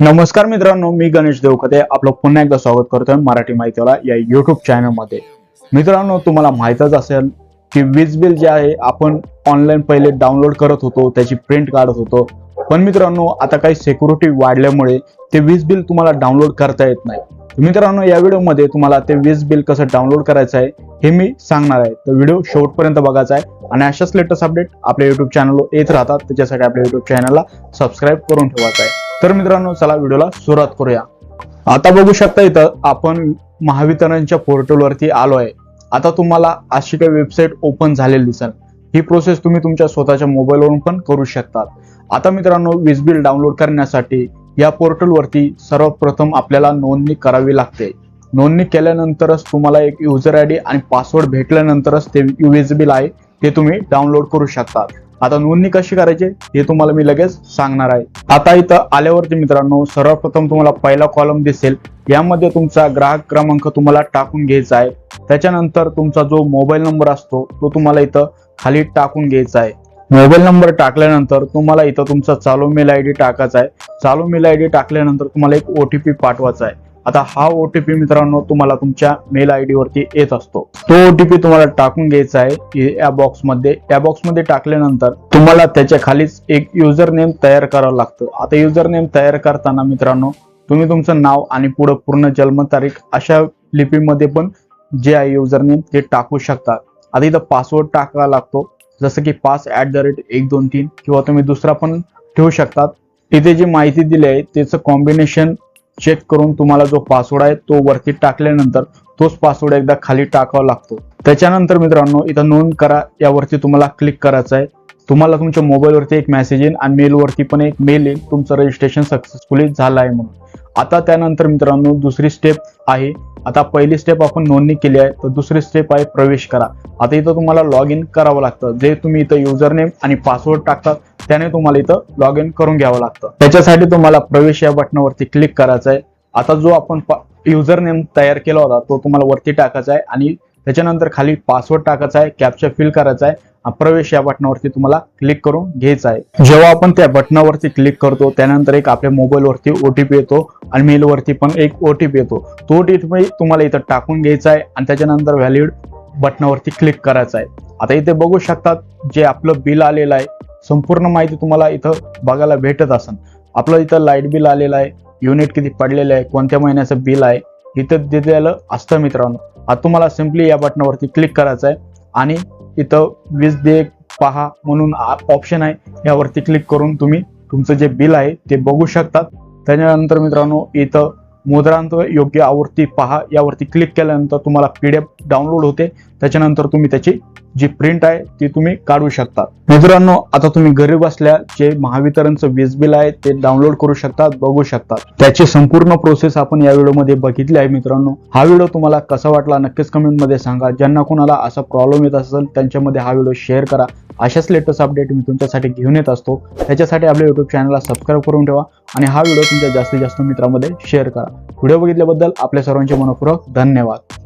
नमस्कार मित्रांनो मी गणेश देवकते आपलं पुन्हा एकदा स्वागत करतोय मराठी माहितीला या युट्यूब चॅनलमध्ये मित्रांनो तुम्हाला माहीतच असेल की वीज बिल जे आहे आपण ऑनलाईन पहिले डाउनलोड करत होतो त्याची प्रिंट काढत होतो. पण मित्रांनो आता काही सिक्युरिटी वाढल्यामुळे ते वीज बिल तुम्हाला डाउनलोड करता येत नाही. मित्रांनो या व्हिडिओमध्ये तुम्हाला ते वीज बिल कसं डाउनलोड करायचं आहे हे मी सांगणार आहे. तर व्हिडिओ शेवटपर्यंत बघायचा आहे आणि अशाच लेटेस्ट अपडेट आपल्या युट्यूब चॅनलवर येत राहतात. त्याच्यासाठी आपल्या युट्यूब चॅनलला सबस्क्राईब करून ठेवायचं आहे. तर मित्रांनो चला व्हिडिओला सुरुवात करूया. आता बघू शकता इथं आपण महावितरणच्या पोर्टलवरती आलो आहे. आता तुम्हाला अशी काही वेबसाईट ओपन झालेली दिसेल. ही प्रोसेस तुम्ही तुमच्या स्वतःच्या मोबाईलवरून पण करू शकता आता मित्रांनो वीज बिल डाउनलोड करण्यासाठी या पोर्टलवरती सर्वप्रथम आपल्याला नोंदणी करावी लागते. नोंदणी केल्यानंतरच तुम्हाला एक युजर आय डी आणि पासवर्ड भेटल्यानंतरच ते वीज बिल आहे ते तुम्ही डाउनलोड करू शकता आता नोंदणी कशी करायची हे तुम्हाला मी लगेच सांगणार आहे. आता इथं आल्यावरती मित्रांनो सर्वप्रथम तुम्हाला पहिला कॉलम दिसेल. यामध्ये तुमचा ग्राहक क्रमांक तुम्हाला टाकून घ्यायचा आहे. त्याच्यानंतर तुमचा जो मोबाईल नंबर असतो तो तुम्हाला इथं खाली टाकून घ्यायचा आहे. मोबाईल नंबर टाकल्यानंतर तुम्हाला इथं तुमचा चालू मेल आय डी टाकायचा आहे. चालू मेल आय डी टाकल्यानंतर तुम्हाला एक ओ टी पी पाठवायचा आहे. आता हा ओ टी पी मित्रांनो तुम्हाला तुमच्या मेल आय डी वरती येत असतो. तो ओ टी पी तुम्हाला टाकून घ्यायचा आहे या बॉक्समध्ये. या बॉक्समध्ये टाकल्यानंतर तुम्हाला त्याच्या खालीच एक युजर नेम तयार करावं लागतं. आता युजर नेम तयार करताना मित्रांनो तुम्ही तुमचं नाव आणि पुढे पूर्ण जन्मतारीख अशा लिपीमध्ये पण जे आहे युजर नेम ते टाकू शकतात आता इथं पासवर्ड टाकावा लागतो. जसं की पास ऍट द रेट एक दोन तीन किंवा तुम्ही दुसरा पण ठेवू शकतात. इथे जी माहिती दिली आहे त्याचं कॉम्बिनेशन चेक करून तुम्हाला जो पासवर्ड आहे तो वरती टाकल्यानंतर तोच पासवर्ड एकदा खाली टाकावा लागतो. त्याच्यानंतर मित्रांनो इथं नोंद करा. यावरती तुम्हाला क्लिक करायचं आहे. तुम्हाला तुमच्या मोबाईलवरती एक मेसेज येईल आणि मेलवरती पण एक मेल येईल. तुमचं रजिस्ट्रेशन सक्सेसफुली झालं आहे म्हणून. आता त्यानंतर मित्रांनो दुसरी स्टेप आहे. आता पहिली स्टेप आपण नोंदणी केली आहे. तर दुसरी स्टेप आहे प्रवेश करा. आता इथं तुम्हाला लॉग इन करावं लागतं. जे तुम्ही इथं युजर नेम आणि पासवर्ड टाकतात त्याने तुम्हाला इथं लॉग इन करून घ्यावं लागतं. त्याच्यासाठी तुम्हाला प्रवेश या बटनावरती क्लिक करायचं आहे. आता जो आपण युजर नेम तयार केला होता तो तुम्हाला वरती टाकायचा आहे आणि त्याच्यानंतर खाली पासवर्ड टाकायचा आहे कॅप्चा फिल करायचा आहे आणि प्रवेश या बटनावरती तुम्हाला क्लिक करून घ्यायचा आहे. जेव्हा आपण त्या बटनावरती क्लिक करतो त्यानंतर एक आपल्या मोबाईलवरती ओटीपी येतो आणि मेलवरती पण एक ओटीपी येतो. तो ओटीपी तुम्हाला इथं टाकून घ्यायचा आहे आणि त्याच्यानंतर व्हॅलिड बटनावरती क्लिक करायचं आहे. आता इथे बघू शकतात जे आपलं बिल आलेलं आहे संपूर्ण माहिती तुम्हाला इथं बघायला भेटत असन. आपलं इथं लाइट बिल आलेलं आहे युनिट किती पडलेलं आहे कोणत्या महिन्याचं बिल आहे इथं दिलेलं असतं मित्रांनो. आता तुम्हाला सिम्पली या बटनावरती क्लिक करायचं आहे आणि इथं वीज दे पहा म्हणून ऑप्शन आहे यावरती क्लिक करून तुम्ही तुमचं जे बिल आहे ते बघू शकतात. त्याच्यानंतर मित्रांनो इथं मुद्रांत योग्य आवृत्ती पहा यावरती क्लिक केल्यानंतर तुम्हाला पीडीएफ डाउनलोड होते. त्याच्यानंतर तुम्ही त्याची जी प्रिंट आहे ती तुम्ही काढू शकता. मित्रांनो आता तुम्ही घरी बसल्या जे महावितरणचं वीज बिल आहे ते डाउनलोड करू शकतात बघू शकतात त्याची संपूर्ण प्रोसेस आपण या व्हिडिओमध्ये बघितली आहे मित्रांनो. हा व्हिडिओ तुम्हाला कसा वाटला नक्कीच कमेंटमध्ये सांगा. ज्यांना कोणाला असा प्रॉब्लेम येत असेल त्यांच्यामध्ये हा व्हिडिओ शेअर करा. अशाच लेटेस्ट अपडेट मी तुमच्यासाठी घेऊन येत असतो. त्याच्यासाठी आपल्या युट्यूब चॅनलला सबस्क्राईब करून ठेवा आणि हा व्हिडिओ तुमच्या जास्तीत जास्त मित्रांमध्ये शेअर करा. व्हिडिओ बघितल्याबद्दल आपल्या सर्वांचे मनपूर्वक धन्यवाद.